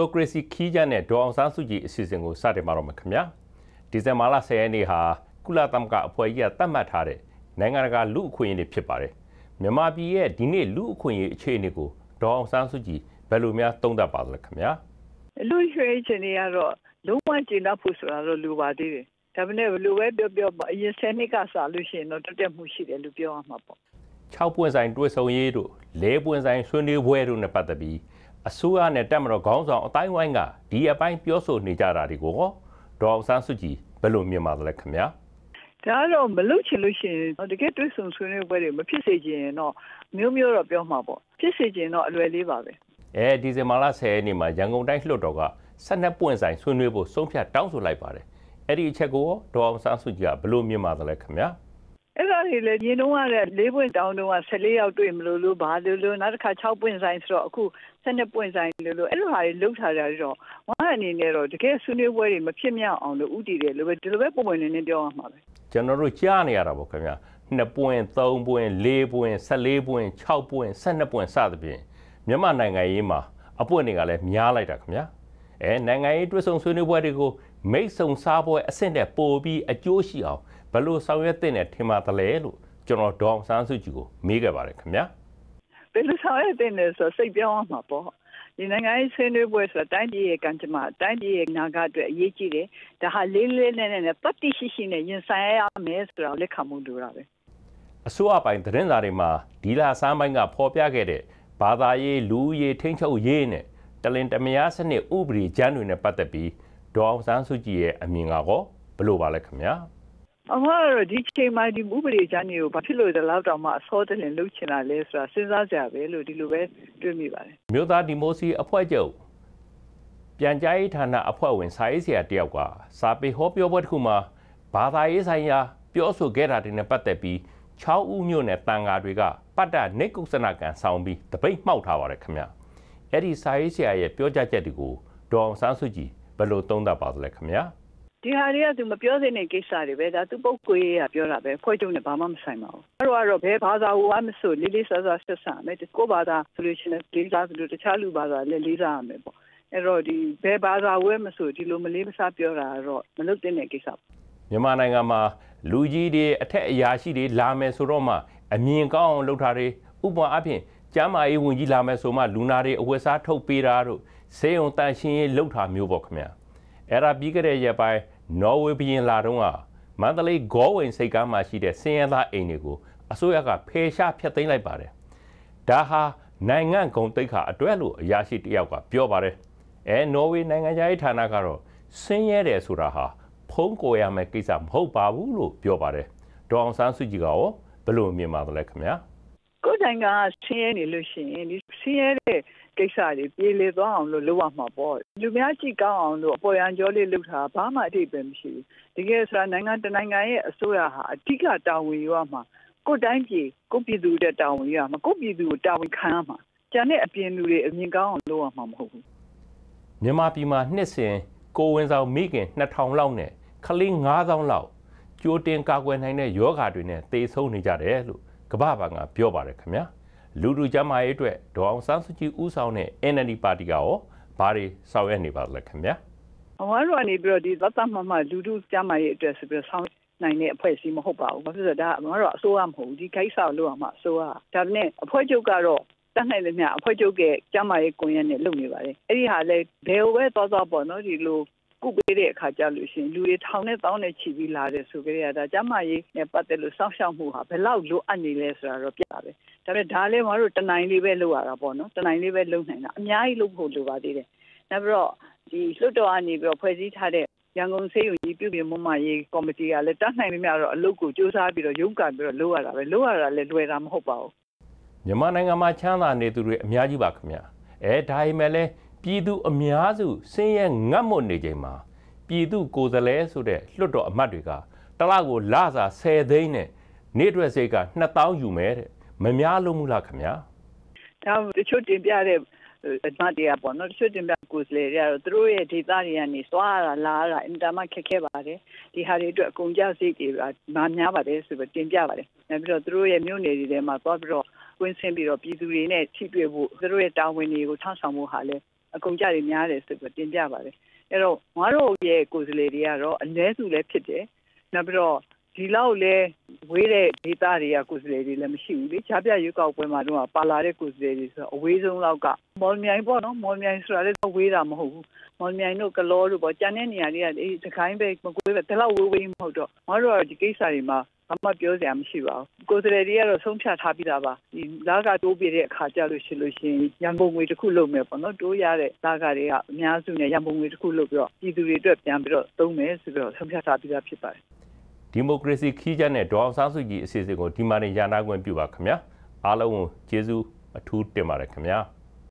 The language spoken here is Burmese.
ဒီမိုကရေစီခီးကျန်းတဲ့ဒေါ်အောင်ဆန်းစုကြည်အစီအစဉ်ကိုစတင်ပါတော့မယ်ခင်ဗျာဒီဇင်ဘာလ10ရက်နေ့ဟာကုလသမဂ္ဂအဖွဲ့ကြီးကသတ်မှတ်ထားတဲ့နိုင်ငံတကာလူအခွင့်အရေးတွေဖြစ်ပါတယ်မြန်မာပြည်ရဲ့ဒီနေ့လူအခွင့်အရေးအခြေအနေကိုဒေါ်အောင်ဆန်းစုကြည်ဘယ်လိုများသုံးသပ်ပါသလဲခင်ဗျာလူရွှေချင်နေရတော့လုံးဝကျင်းတော့ဖို့ဆိုတာတော့လူပါသေးတယ်ဒါပေမဲ့ဘယ်လိုပဲပြောပြောအရင်ဆယ်နှစ်ကစလို့ရှိရင်တော့တက်တက်မှုရှိတယ်လို့ပြောရမှာပေါ့6ပွင့်ဆိုင်တွဲဆုံရေးတို့၄ပွင့်ဆိုင်ဆွေးနွေးပွဲတို့နဲ့ပတ်သက်ပြီး အစိုးရနဲ့တက်မတော်ခေါင်းဆောင်အတိုင်းဝိုင်းကဒီအပိုင်းပြောဆိုနေကြတာတွေကိုဒေါအောင်ဆန်းစုကြည်ဘယ်လိုမြင်ပါသလဲခင်ဗျာဒါတော့မလုပ်ချင်လို့ရှိရင်တကယ်တွေးဆုံဆွေးနွေးပွဲတွေမဖြစ်စေချင်ရင်တော့မျိုးမျိုးတော့ပြောမှာပေါ့ဖြစ်စေချင်တော့အလွယ်လေးပါပဲအဲဒီဇင်ဘာလ10ရက်နေ့မှာရန်ကုန်တိုင်းလွှတ်တော်က12ပွင့်ဆိုင်ဆွေးနွေးဖို့ဆုံးဖြတ်တောင်းဆိုလိုက်ပါတယ်အဲ့ဒီအချက်ကိုဒေါအောင်ဆန်းစုကြည်ကဘယ်လိုမြင်ပါသလဲခင်ဗျာ အဲ့ဒါတွေလည်းရင်တော့က၄ပွင့်တောင်းတော့14ရောက်တွေ့မလို့လို့ဘာလို့လို့နောက်တစ်ခါ6ပွင့်ဆိုင်ဆိုတော့အခု12ပွင့်ဆိုင်လို့လို့အဲ့လိုဟာတွေလှုပ်ထားကြတော့ဝါအနေနဲ့တော့တကယ်ဆွေးနွေးပွဲတွေမဖြစ်မြောက်အောင်လို့ဥတည်တယ်လို့ပဲဒီလိုပဲပုံမှန်နေနေပြောရမှာပဲကျွန်တော်တို့ကြားနေရတာပေါ့ခင်ဗျာ2ပွင့်3ပွင့်4ပွင့်14ပွင့်6ပွင့်12ပွင့်စသဖြင့်မြန်မာနိုင်ငံရေးမှာအပွင့်တွေကလည်းများလိုက်တာခင်ဗျာအဲနိုင်ငံရေးတွဲဆုံဆွေးနွေးပွဲတွေကိုမိတ်ဆုံစားပွဲအဆင့်နဲ့ပို့ပြီးအကျိုးရှိအောင် ဘယ်လိုဆောင်ရွက်သင့်တယ်ထင်ပါသလဲလို့ကျွန်တော်ဒေါအောင်ဆန်းစုကြည်ကိုမေးခဲ့ပါတယ်ခင်ဗျာဘယ်လိုဆောင်ရွက်သင့်လဲဆိုစိတ်ပြောင်းအောင်မှာပေါ့ဒီနိုင်ငံရေးဆွေးနွေးပွဲဆိုတာတိုင်းပြည်ရဲ့ကံကြမ္မာတိုင်းပြည်ရဲ့နာဂအတွက်အရေးကြီးတယ်ဒါဟာလေးလေးနက်နက်နဲ့ပတ်တိရှိရှိနဲ့ရင်ဆိုင်ရမယ်ဆိုတာလက်ခံမှုလိုတာပဲအစိုးရပိုင်းသတင်းစာတွေမှာဒီလာဆန်းပိုင်းကဖော်ပြခဲ့တဲ့ဘာသာရေးလူရေးထိန်းချုပ်ရေးနဲ့တလင်တမယားစနစ်ဥပဒေကျမ်းတွေနဲ့ပတ်သက်ပြီးဒေါအောင်ဆန်းစုကြည်ရဲ့အမြင်ကတော့ဘယ်လိုပါလဲခင်ဗျာ အမကတော့ဒီချိန်မှာဒီဥပဒေကျမ်းတွေကိုဘာဖြစ်လို့ဒီလောက်တောင်မှအစောတလင်လှုပ်ချင်တာလဲဆိုတာစဉ်းစားကြပဲလို့ဒီလိုပဲတွေးမိပါတယ်မြို့သားဒီမိုစီအဖွဲ့ချုပ်ပြန်ကြားရေးဌာနအဖွဲ့ဝင်စာရေးဆရာတယောက်ကစာပေဟောပြောပွဲတစ်ခုမှာဘာသာရေးဆိုင်ရာ ပြောဆိုခဲ့တာတွေနဲ့ပတ်သက်ပြီး6ဦးမြို့နယ်တန်ဃာတွေကပတ်တနေကုသနာကံဆောင်ပြီးတပိတ်မှောက်ထားပါတယ်ခင်ဗျအဲ့ဒီစာရေးဆရာရဲ့ပြောကြားချက်တွေကိုဒေါအောင်ဆန်းစုကြည်ဘယ်လိုသုံးသပ်ပါသလဲခင်ဗျာ ဒီဟာတွေကသူမပြောသင့်တဲ့ကိစ္စတွေပဲဒါသူပုတ်ကိုရေးရပြောတာပဲဖွဲ့ချုပ်နဲ့ဘာမှမဆိုင်ပါဘူးအဲ့တော့ကတော့ဘယ်ဘာသာဝါမဆိုလေးလေးစားစားဆက်ဆံမယ်ကိုဘာသာဆိုလို့ရှိရင်လေးစားဆိုလို့တခြားလူဘာသာလည်းလေးစားရမယ်ပေါ့အဲ့တော့ဒီဘယ်ဘာသာဝဲမဆိုဒီလိုမလေးမစားပြောတာတော့မလုပ်သင့်တဲ့ကိစ္စမြန်မာနိုင်ငံမှာလူကြီးတွေအထက်အရာရှိတွေလာမယ်ဆိုတော့မှအမြင်ကောင်းအောင်လုပ်တာတွေဥပမာအဖြစ်ကျမ်းမာရေးဝန်ကြီးလာမယ်ဆိုမှလူနာတွေအဝတ်စားထုတ်ပေးတာတို့ဆေးရုံတန်ရှင်းရေးလုပ်တာမျိုးပေါ့ခင်ဗျာ အဲ့ဒါပြီးကြတဲ့ရက်ပိုင်းနော်ဝေဘရင်လာတော့ကမန္တလေးဂေါဝင်စိတ်ကားမှာရှိတဲ့စင်ရသားအိမ်တွေကိုအစိုးရကဖယ်ရှားဖျက်သိမ်းလိုက်ပါတယ်ဒါဟာနိုင်ငံဂုံတိတ်ခါအတွက်လို့အရာရှိတယောက်ကပြောပါတယ်အဲနော်ဝေနိုင်ငံခြားရေးဌာနကတော့ဆင်းရဲတယ်ဆိုတာဟာဖုံးကိုရမယ့်ကိစ္စမဟုတ်ပါဘူးလို့ပြောပါတယ်ဒေါအောင်ဆန်းစုကြည်ကရောဘယ်လိုမြင်ပါသလဲခင်ဗျာ ကိုယ်တိုင်ကဆင်းရဲနေလို့ရှိရင်ဒီဆင်းရဲတဲ့ကိစ္စတွေပြေလည်သွားအောင်လို့လုပ်ရမှာပေါ့လူများကြည့်ကောင်းအောင်လို့အပေါ်ရန်ကြောလေးလုပ်တာဘာမှအထိပဲမရှိဘူးတကယ်ဆိုတာနိုင်ငံတနိုင်ငံရဲ့အစိုးရဟာအဓိကတာဝန်ယူရမှာကိုယ်တိုင်းပြည်ကိုပြည်သူတဲ့တာဝန်ယူရမှာကိုပြည်သူကိုတာဝန်ခံရမှာကျန်တဲ့အပြင်လူတွေအမြင်ကောင်းအောင်လုပ်ရမှာမဟုတ်ဘူးမြန်မာပြည်မှာနှစ်စဉ်ကိုဝင်ဆောင်မိခင်2000လောက်နဲ့ခလေး9000လောက်ကြိုတင်ကာကွယ်နိုင်တဲ့ယောဂါတွေနဲ့သေဆုံးနေကြတယ်လို့ ကမ္ဘာ့ဘဏ်ကပြောပါတယ်ခင်ဗျာလူလူကျမ်းမာရေးအတွက်ဒေါအောင်ဆန်းစုကြည်ဦးဆောင်တဲ့ NLD ပါတီကရောဘာတွေဆောင်ရွက်နေပါလဲခင်ဗျာအဝါရောနေပြီးတော့ဒီသတ်သတ်မှမှလူလူကျမ်းမာရေးအတွက်ဆိုပြီးဆောင်နိုင်တဲ့အဖွဲ့အစည်းမဟုတ်ပါဘူး။ဘာဖြစ်လို့လဲဒါအမတို့အစိုးရမဟုတ်ဘူးဒီကိစ္စကိုလုပ်အောင်မှအစိုးရဒါနဲ့အဖွဲ့ချုပ်ကတော့တတ်နိုင်တယ်မြအဖွဲ့ချုပ်ရဲ့ကျမ်းမာရေးကွန်ရက်နဲ့လုပ်နေပါတယ်။အဲ့ဒီဟာလဲဘယ်လိုပဲသွားသွားပေါ့နော်ဒီလို ကုပေးတဲ့အခါကျလို့ရှိရင်လူတွေထောင်နဲ့တောင်းနဲ့ချီပြီးလာတယ်ဆိုကြရတာကျမကြီးနဲ့ပတ်သက်လို့စောင့်ရှောက်မှုဟာဘယ်လောက်လိုအပ်နေလဲဆိုတာတော့ပြတာပဲဒါပေမဲ့ဒါလည်းမတို့တနိုင်လေးပဲလုပ်ရတာပေါ့နော်တနိုင်လေးပဲလုပ်နိုင်တာအများကြီးလုပ်ဖို့လိုပါသေးတယ်နောက်ပြီးတော့ဒီလွတ်တော်ကနေပြီးတော့ဖွဲ့စည်းထားတဲ့ရန်ကုန်စေယုံကြီးပြည်ပြည်မမရေးကော်မတီကလည်းတတ်နိုင်မြတော့အလုပ်ကိုစူးစမ်းပြီးတော့ရုန်းကန်ပြီးတော့လုပ်ရတာပဲလုပ်ရတာလည်းလွယ်တာမဟုတ်ပါဘူးမြန်မာနိုင်ငံမှာချမ်းသာနေသူတွေအများကြီးပါခင်ဗျာအဲဒါပေမဲ့လည်း ပြည်သူအများစုဆင်းရဲငတ်မွတ်နေချိန်မှာပြည်သူကိုယ်စားလှယ်ဆိုတဲ့လွှတ်တော်အမတ်တွေကတလကိုလစာ10သိန်းနဲ့နေ့တွက်စိတ်က2000ယူမယ်တဲ့မများလို့မလားခင်ဗျာဒါတချို့တင်ပြတဲ့အမတ်တွေကပေါ့နော်တချို့တင်ပြကိုယ်စားလှယ်တွေကတော့သူတို့ရဲ့ဒေသတွေကနေသွားရတာလာရတာအင်တာမခက်ခဲပါတယ်ဒီဟာတွေအတွက်အကုန်ကြစိတ်တွေမများပါတယ်ဆိုပြီးတင်ပြပါတယ်နောက်ပြီးတော့သူတို့ရဲ့မြို့နယ်တွေထဲမှာသွားပြီးတော့ကွင်းဆင်းပြီးတော့ပြည်သူတွေနဲ့ထိတွေ့ဖို့သူတို့ရဲ့တာဝန်တွေကိုထောက်ဆောင်ဖို့ဟာလဲ အကုန်ကြတွေများတယ်ဆိုပြီးတင်ပြပါတယ်အဲ့တော့ငါတို့ရဲ့ကိုယ်စားလှယ်တွေကတော့အ ਨੇ စုလည်းဖြစ်တယ်နောက်ပြီးတော့ဒီလောက်လဲဝေးတဲ့ဒေသတွေကကိုယ်စားလှယ်တွေလည်းမရှိဘူးလေ။ချားပြရွေးကောက်ပွဲမှာတော့ပါလာတဲ့ကိုယ်စားလှယ်တွေဆိုအဝေးဆုံးလောက်ကမော်လမြိုင်ပေါ့နော်မော်လမြိုင်ဆိုတာလည်းဝေးတာမဟုတ်ဘူးမော်လမြိုင်တို့ကလောတို့ပေါ့ကျန်တဲ့နေရာတွေကအေးတခိုင်းပဲမကွေးပဲဒီလောက်ဝေးဝေးမဟုတ်တော့ငါတို့ကဒီကိစ္စတွေမှာဘာမှပြောစရာမရှိပါဘူး ကိုယ်စားလှယ်တွေကတော့ဆုံးဖြတ်ထားပြီးသားပါဒီလာကတိုးပြတဲ့အခါကြလို့ရှိလို့ရှိရင်ရန်ပုံငွေတစ်ခုလုပ်မယ်ပေါ့နော်တိုးရတဲ့လာကတွေကအများစုနဲ့ရန်ပုံငွေတစ်ခုလုပ်ပြီးတော့ပြည်သူတွေအတွက်ပြန်ပြီးတော့သုံးမယ်ဆိုပြီးတော့ဆုံးဖြတ်ထားပြီးသားဖြစ်ပါတယ်ဒီမိုကရေစီခီးချက်နဲ့ဒေါအောင်ဆန်းစုကြည်အစီအစဉ်ကိုဒီမှာနေရန်နာခွင့်ပြုပါခင်ဗျာအားလုံးကိုကျေးဇူးအထူးတင်ပါတယ်ခင်ဗျာ